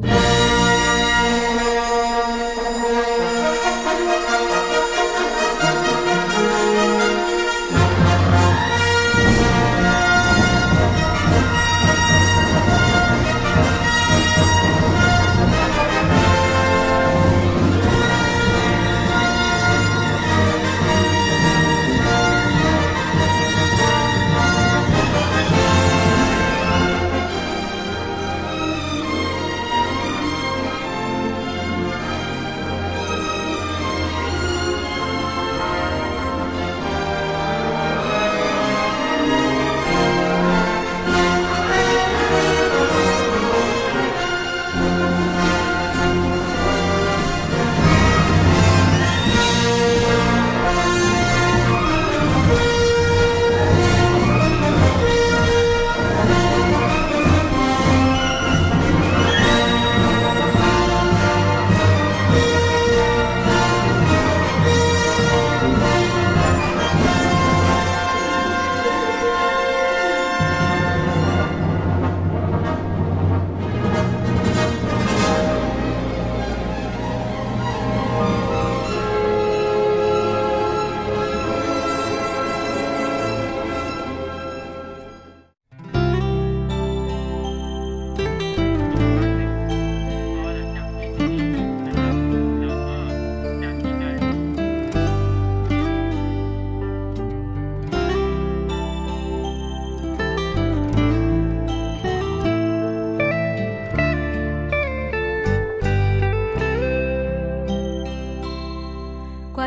Thank.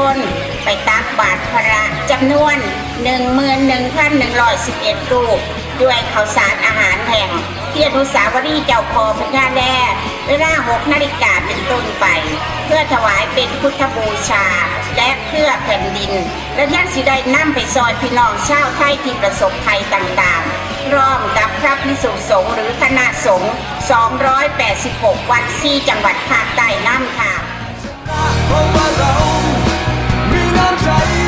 คนไปตักบาตรพระจำนวน 11,111 รูป ด้วยข้าวสารอาหารแห่งที่อนุสาวรีย์เจ้าพอพญาแลเวลา6นาฬิกาเป็นต้นไป เพื่อถวายเป็นพุทธบูชา และเพื่อแผ่นดิน และยังสิได้นำไปซอยพี่น้องชาวไทยที่ประสบภัยต่างๆร้อมกับพระพิสุสงฆ์หรือคณะสงฆ์286 วัดซี่จังหวัดภาคใต้น้ำค่ะ เ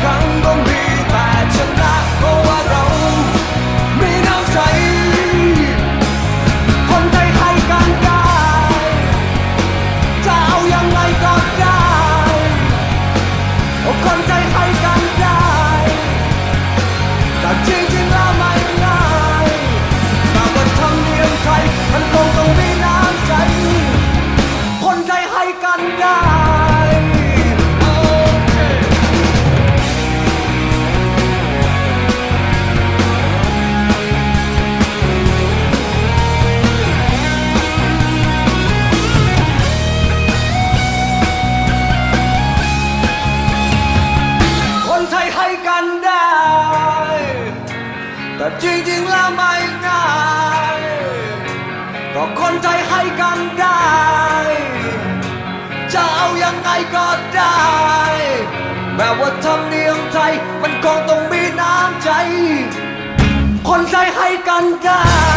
ครั้งก็มีแต่ชนะเพราะว่าเรามีน้ำใจ คนไทยให้กันได้จะเอายังไงก็ได้คนไทยให้กัน ได้ แต่จริงๆแล้วไม่ง่ายก็คนไทยให้กันได้ จะเอายังไงก็ได้ แม้ว่าทำเนียมไทย มันคงต้องมีน้ำใจ คนใจให้กันได้